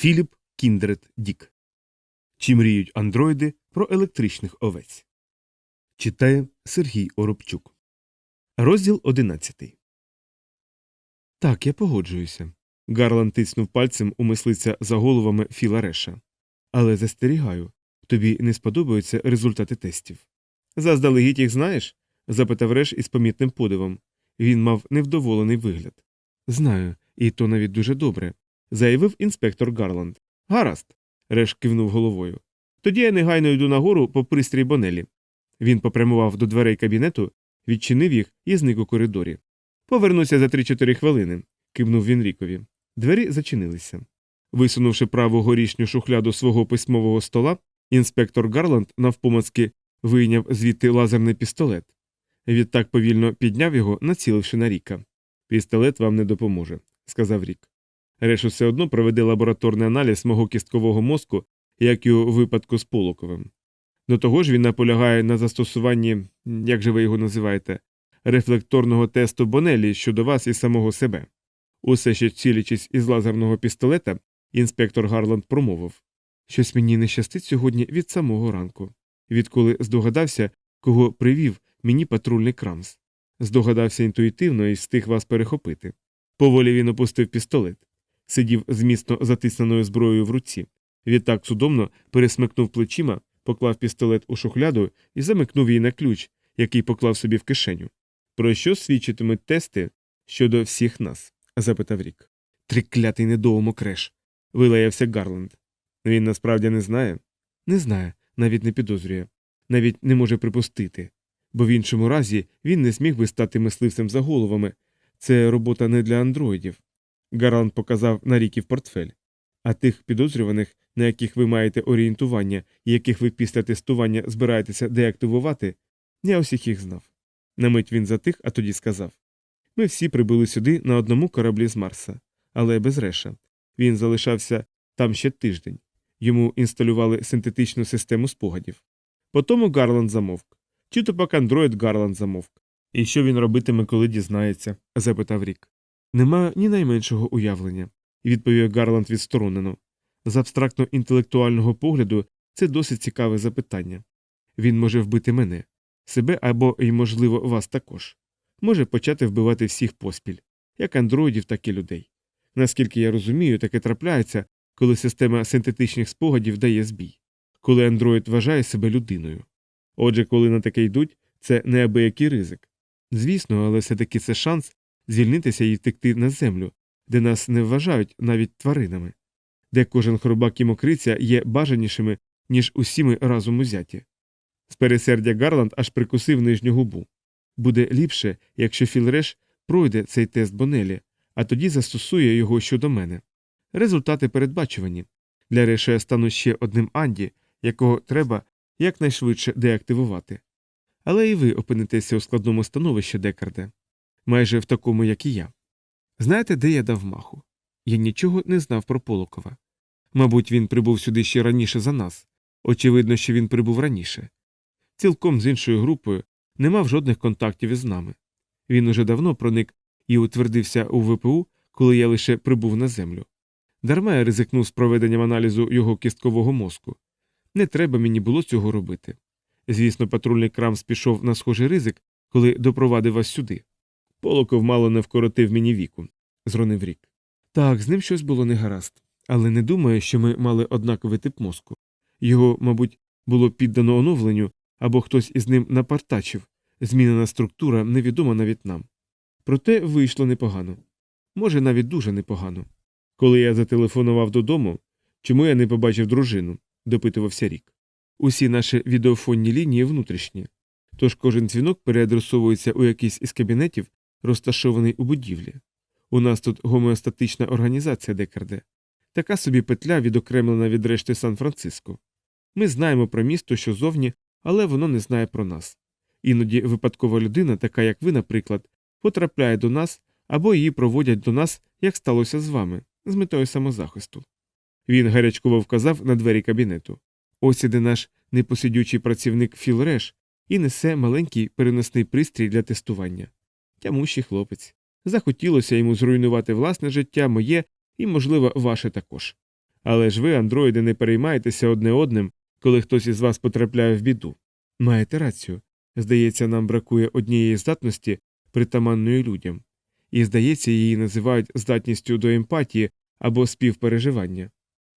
Філіп Кіндред Дік. Чи мріють андроїди про електричних овець? Читає Сергій Оробчук. Розділ 11. Так, я погоджуюся. Гарлан тиснув пальцем у мислиця за головами Філа Реша. Але застерігаю, тобі не сподобаються результати тестів. Заздалегідь їх знаєш? запитав Реш із помітним подивом. Він мав невдоволений вигляд. Знаю, і то навіть дуже добре, заявив інспектор Гарланд. Гаразд. Реш кивнув головою. Тоді я негайно йду нагору по пристрій Бонелі. Він попрямував до дверей кабінету, відчинив їх і зник у коридорі. Повернуся за 3-4 хвилини, кивнув він Рікові. Двері зачинилися. Висунувши праву горішню шухляду свого письмового стола, інспектор Гарланд навпомацки вийняв звідти лазерний пістолет. Відтак повільно підняв його, націливши на Ріка. Пістолет вам не допоможе, сказав Рік. Реш усе одно проведе лабораторний аналіз мого кісткового мозку, як і у випадку з Полоковим. До того ж він наполягає на застосуванні, як же ви його називаєте, рефлекторного тесту Бонелі щодо вас і самого себе. Усе ще цілячись із лазерного пістолета, інспектор Гарланд промовив Щось мені не щастить сьогодні від самого ранку, відколи здогадався, кого привів мені патрульний крамс. Здогадався інтуїтивно і встиг вас перехопити. Поволі він опустив пістолет, сидів з міцно затисненою зброєю в руці. Відтак судомно пересмикнув плечима, поклав пістолет у шухляду і замикнув її на ключ, який поклав собі в кишеню. Про що свідчитимуть тести щодо всіх нас? запитав Рік. Триклятий недоумок креш. вилаявся Гарленд. Він насправді не знає? Не знає, навіть не підозрює, навіть не може припустити. Бо в іншому разі він не зміг би стати мисливцем за головами. Це робота не для андроїдів. Гарланд показав на ріків портфель. А тих підозрюваних, на яких ви маєте орієнтування і яких ви після тестування збираєтеся деактивувати, я усіх їх знав. На мить він затих, а тоді сказав Ми всі прибули сюди на одному кораблі з Марса, але без реша. Він залишався там ще тиждень. Йому інсталювали синтетичну систему спогадів. Потому Гарланд замовк. Чи то пак андроїд Гарланд замовк. І що він робитиме, коли дізнається? запитав Рік. Не маю ні найменшого уявлення, відповів Гарланд відсторонено. З абстрактно інтелектуального погляду це досить цікаве запитання. Він може вбити мене, себе або, й, можливо, вас також. Може почати вбивати всіх поспіль, як андроїдів, так і людей. Наскільки я розумію, таке трапляється, коли система синтетичних спогадів дає збій, коли андроїд вважає себе людиною. Отже, коли на таке йдуть, це неабиякий ризик. Звісно, але все таки це шанс звільнитися і втекти на землю, де нас не вважають навіть тваринами, де кожен хробак і мокриця є бажанішими, ніж усі ми разом узяті. З пересердя Гарланд аж прикусив нижню губу. Буде ліпше, якщо Філреш пройде цей тест Бонелі, а тоді застосує його щодо мене. Результати передбачувані. Для Реша я стану ще одним Анді, якого треба якнайшвидше деактивувати. Але і ви опинитеся у складному становищі, Декарде, майже в такому, як і я. Знаєте, де я дав маху? Я нічого не знав про Полокова. Мабуть, він прибув сюди ще раніше за нас. Очевидно, що він прибув раніше. Цілком з іншою групою не мав жодних контактів із нами. Він уже давно проник і утвердився у ВПУ, коли я лише прибув на землю. Дарма я ризикнув з проведенням аналізу його кісткового мозку. Не треба мені було цього робити. Звісно, патрульний Крамс пішов на схожий ризик, коли допровадив вас сюди. Полоков мало не вкоротив мені віку, зронив рік. Так, з ним щось було негаразд, але не думаю, що ми мали однаковий тип мозку. Його, мабуть, було піддано оновленню, або хтось із ним напартачив, змінена структура невідома навіть нам. Проте вийшло непогано. Може, навіть дуже непогано. Коли я зателефонував додому, чому я не побачив дружину? допитувався рік. Усі наші відеофонні лінії внутрішні, тож кожен дзвінок переадресовується у якийсь із кабінетів, розташований у будівлі. У нас тут гомеостатична організація Декарде, така собі петля відокремлена від решти Сан-Франциско. Ми знаємо про місто, що зовні, але воно не знає про нас. Іноді випадкова людина, така як ви, наприклад, потрапляє до нас або її проводять до нас, як сталося з вами, з метою самозахисту. Він гарячково вказав на двері кабінету. Ось іде наш непосидючий працівник Філ Реш і несе маленький переносний пристрій для тестування. Тямущий хлопець. Захотілося йому зруйнувати власне життя, моє і, можливо, ваше також. Але ж ви, андроїди, не переймаєтеся одне одним, коли хтось із вас потрапляє в біду. Маєте рацію. Здається, нам бракує однієї здатності, притаманної людям. І, здається, її називають здатністю до емпатії або співпереживання.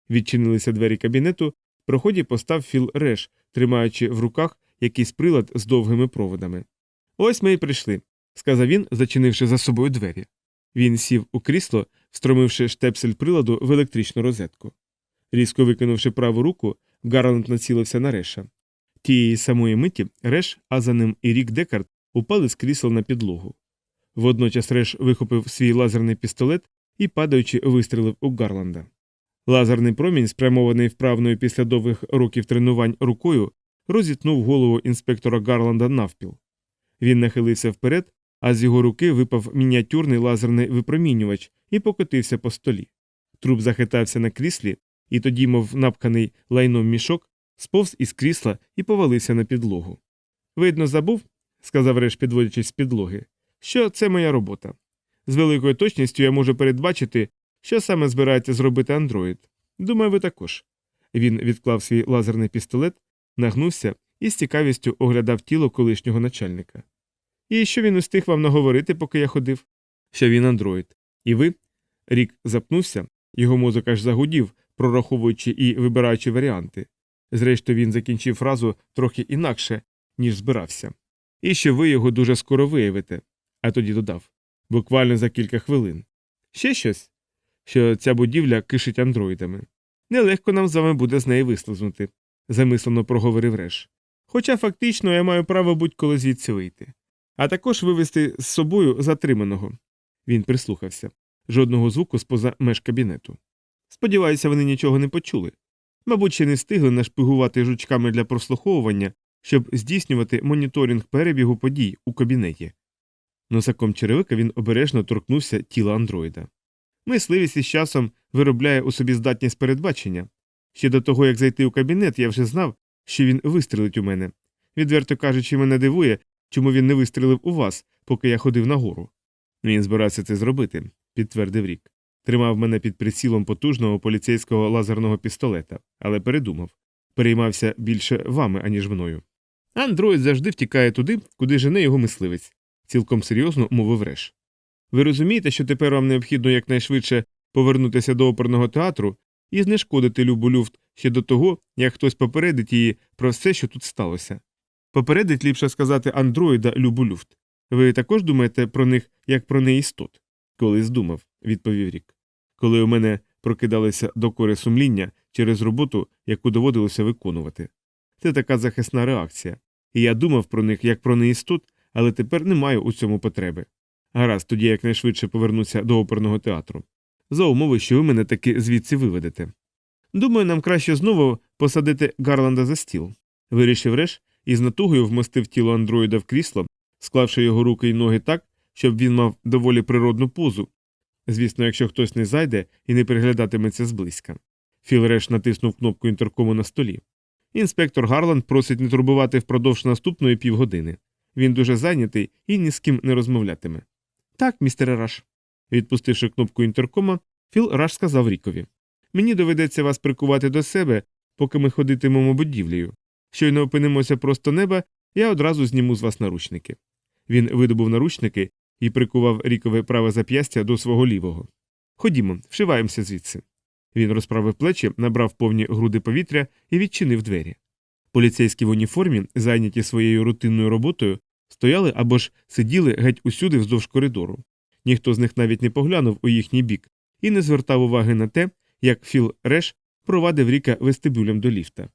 Відчинилися двері кабінету, в проході постав Філ Реш, тримаючи в руках якийсь прилад з довгими проводами. Ось ми й прийшли, сказав він, зачинивши за собою двері. Він сів у крісло, встромивши штепсель приладу в електричну розетку. Різко викинувши праву руку, Гарланд націлився на Реша. Тієї самої миті Реш, а за ним і Рік Декарт упали з крісла на підлогу. Водночас Реш вихопив свій лазерний пістолет і, падаючи, вистрілив у Гарланда. Лазерний промінь, спрямований вправною після довгих років тренувань рукою, розітнув голову інспектора Гарланда навпіл. Він нахилився вперед, а з його руки випав мініатюрний лазерний випромінювач і покотився по столі. Труп захитався на кріслі, і тоді, мов напханий лайном мішок, сповз із крісла і повалився на підлогу. Видно, забув, сказав Реш, підводячись з підлоги, що це моя робота. З великою точністю я можу передбачити, що саме збирається зробити андроїд. Думаю, ви також. Він відклав свій лазерний пістолет, нагнувся і з цікавістю оглядав тіло колишнього начальника. І що він устиг вам наговорити, поки я ходив? Що він андроїд. І ви? Рік запнувся, його мозок аж загудів, прораховуючи і вибираючи варіанти. Зрештою, він закінчив фразу трохи інакше, ніж збирався. І що ви його дуже скоро виявите, а тоді додав буквально за кілька хвилин. Ще щось? Що ця будівля кишить андроїдами. Нелегко нам з вами буде з неї вислизнути, замислено проговорив Реш. Хоча фактично я маю право будь-коли звідси вийти. А також вивести з собою затриманого. Він прислухався жодного звуку споза меж кабінету. Сподіваюся, вони нічого не почули. Мабуть, ще не встигли нашпигувати жучками для прослуховування, щоб здійснювати моніторинг перебігу подій у кабінеті. Носаком черевика він обережно торкнувся тіла андроїда. Мисливість із часом виробляє у собі здатність передбачення. Ще до того, як зайти у кабінет, я вже знав, що він вистрелить у мене. Відверто кажучи, мене дивує, чому він не вистрелив у вас, поки я ходив нагору. Він збирався це зробити, підтвердив рік. Тримав мене під прицілом потужного поліцейського лазерного пістолета, але передумав переймався більше вами, аніж мною. Андроїд завжди втікає туди, куди жене його мисливець, цілком серйозно мовив Реш. Ви розумієте, що тепер вам необхідно якнайшвидше повернутися до оперного театру і знешкодити Любу Люфт ще до того, як хтось попередить її про все, що тут сталося. Попередить ліпше сказати андроїда Любу Люфт. Ви також думаєте про них як про неістот? Колись думав, відповів рік. Коли у мене прокидалися докори сумління через роботу, яку доводилося виконувати. Це така захисна реакція. І я думав про них як про неістот, але тепер не маю у цьому потреби. Гаразд, тоді якнайшвидше повернуся до оперного театру. За умови, що ви мене таки звідси виведете. Думаю, нам краще знову посадити Гарланда за стіл. Вирішив Реш і з натугою вмостив тіло андроїда в крісло, склавши його руки й ноги так, щоб він мав доволі природну позу. Звісно, якщо хтось не зайде і не приглядатиметься зблизька. Філ Реш натиснув кнопку інтеркому на столі. Інспектор Гарланд просить не турбувати впродовж наступної півгодини. Він дуже зайнятий і ні з ким не розмовлятиме. Так, містер Раш. Відпустивши кнопку інтеркома, Філ Раш сказав Рікові Мені доведеться вас прикувати до себе, поки ми ходитимемо будівлею. Щойно опинимося просто неба, я одразу зніму з вас наручники. Він видобув наручники і прикував рікове праве зап'ястя до свого лівого. Ходімо, вшиваємося звідси. Він розправив плечі, набрав повні груди повітря і відчинив двері. Поліцейські в уніформі, зайняті своєю рутинною роботою, стояли або ж сиділи геть усюди вздовж коридору. Ніхто з них навіть не поглянув у їхній бік і не звертав уваги на те, як Філ Реш провадив ріка вестибюлем до ліфта.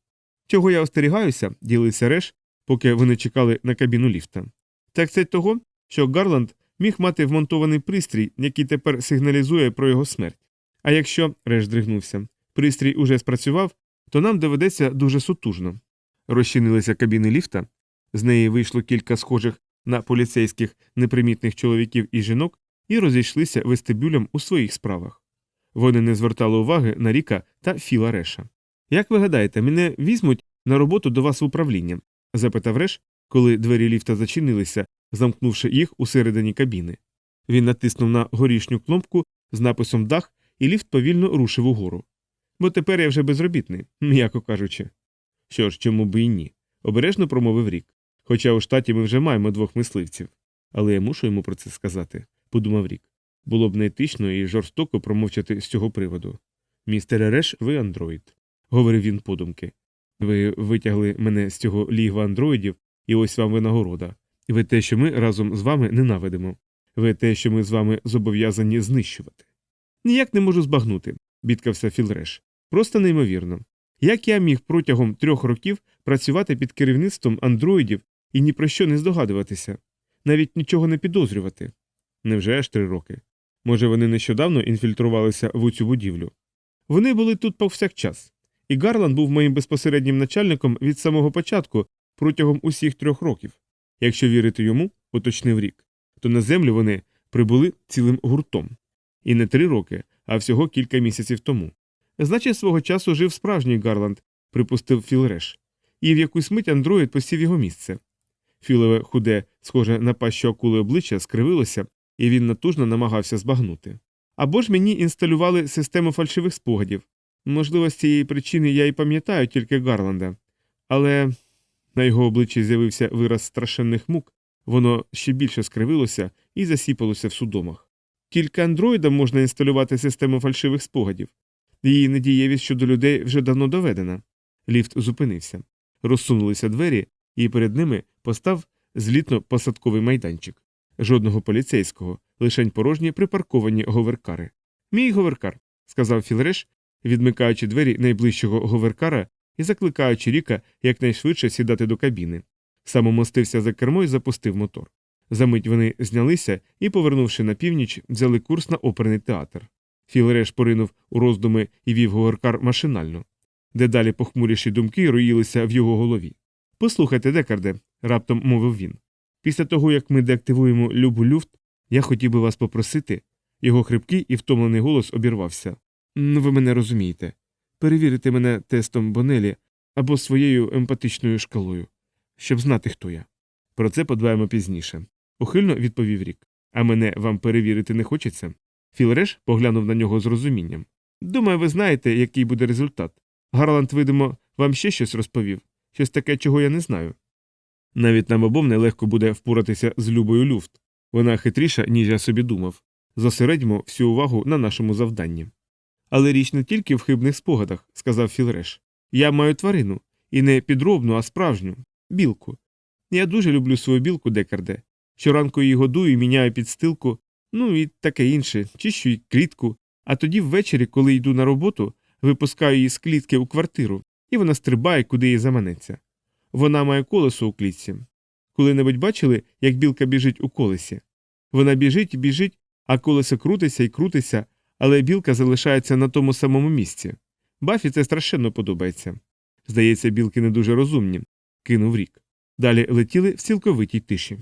Чого я остерігаюся, ділився Реш, поки вони чекали на кабіну ліфта. Так це того, що Гарланд міг мати вмонтований пристрій, який тепер сигналізує про його смерть. А якщо, Реш здригнувся, пристрій уже спрацював, то нам доведеться дуже сутужно. Розчинилися кабіни ліфта, з неї вийшло кілька схожих на поліцейських непримітних чоловіків і жінок і розійшлися вестибюлем у своїх справах. Вони не звертали уваги на Ріка та Філа Реша. Як ви гадаєте, мене візьмуть на роботу до вас в управління? запитав Реш, коли двері ліфта зачинилися, замкнувши їх усередині кабіни. Він натиснув на горішню кнопку з написом дах, і ліфт повільно рушив угору. Бо тепер я вже безробітний, м'яко кажучи. Що ж, чому би і ні? обережно промовив рік. Хоча у штаті ми вже маємо двох мисливців. Але я мушу йому про це сказати, подумав рік. Було б неетично і жорстоко промовчати з цього приводу. Містер Реш, ви андроїд, говорив він подумки. Ви витягли мене з цього лігва андроїдів, і ось вам винагорода. Ви те, що ми разом з вами ненавидимо. Ви те, що ми з вами зобов'язані знищувати. Ніяк не можу збагнути, бідкався Філреш. Просто неймовірно. Як я міг протягом трьох років працювати під керівництвом андроїдів і ні про що не здогадуватися, навіть нічого не підозрювати? Невже аж три роки? Може, вони нещодавно інфільтрувалися в цю будівлю? Вони були тут повсякчас, і Гарланд був моїм безпосереднім начальником від самого початку протягом усіх трьох років. Якщо вірити йому, уточнив рік, то на землю вони прибули цілим гуртом. І не три роки, а всього кілька місяців тому. Значить, свого часу жив справжній Гарланд, припустив Філреш, і в якусь мить андроїд посів його місце. Філове худе, схоже на пащу акули обличчя, скривилося, і він натужно намагався збагнути. Або ж мені інсталювали систему фальшивих спогадів. Можливо, з цієї причини я і пам'ятаю тільки Гарланда. Але на його обличчі з'явився вираз страшенних мук, воно ще більше скривилося і засіпалося в судомах. Тільки андроїдам можна інсталювати систему фальшивих спогадів. Її недієвість щодо людей вже давно доведена. Ліфт зупинився. Розсунулися двері, і перед ними постав злітно-посадковий майданчик. Жодного поліцейського, лишень порожні припарковані говеркари. Мій говеркар, сказав Філреш, відмикаючи двері найближчого говеркара і закликаючи Ріка якнайшвидше сідати до кабіни. Сам умостився за кермо і запустив мотор. Замить вони знялися і, повернувши на північ, взяли курс на оперний театр. Філреш поринув у роздуми і вів говеркар машинально. Дедалі похмуріші думки роїлися в його голові. Послухайте, Декарде, раптом мовив він. Після того, як ми деактивуємо любу люфт, я хотів би вас попросити. Його хрипкий і втомлений голос обірвався. Ну, ви мене розумієте. Перевірити мене тестом Бонелі або своєю емпатичною шкалою, щоб знати, хто я. Про це подбаємо пізніше. Ухильно відповів рік. А мене вам перевірити не хочеться? Філреш поглянув на нього з розумінням. Думаю, ви знаєте, який буде результат. Гарланд, видимо, вам ще щось розповів, щось таке, чого я не знаю. Навіть нам обом нелегко буде впоратися з любою люфт. Вона хитріша, ніж я собі думав. Зосередьмо всю увагу на нашому завданні. Але річ не тільки в хибних спогадах, сказав Філреш. Я маю тварину, і не підробну, а справжню білку. Я дуже люблю свою білку Декарде. Щоранку її годую міняю підстилку, ну і таке інше, чищу їй клітку, а тоді ввечері, коли йду на роботу, випускаю її з клітки у квартиру, і вона стрибає, куди їй заманеться. Вона має колесо у клітці. Коли-небудь бачили, як білка біжить у колесі? Вона біжить і біжить, а колесо крутиться і крутиться, але білка залишається на тому самому місці. Бафі це страшенно подобається. Здається, білки не дуже розумні, кинув рік. Далі летіли в цілковитій тиші.